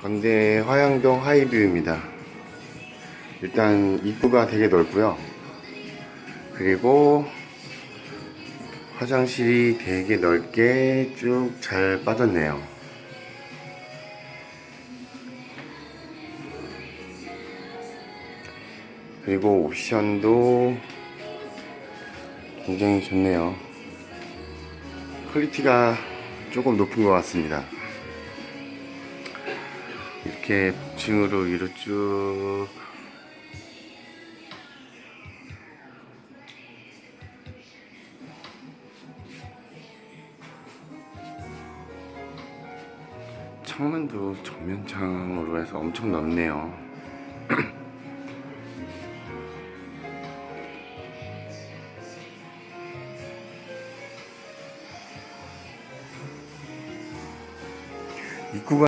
건대 화양동 하이뷰입니다. 일단 입구가 되게 넓고요. 그리고 화장실이 되게 넓게 쭉 잘 빠졌네요. 그리고 옵션도 굉장히 좋네요. 퀄리티가 조금 높은 것 같습니다. 이렇게 층으로 위로 쭉 창문도 정면창으로 해서 엄청 넓네요. 입구가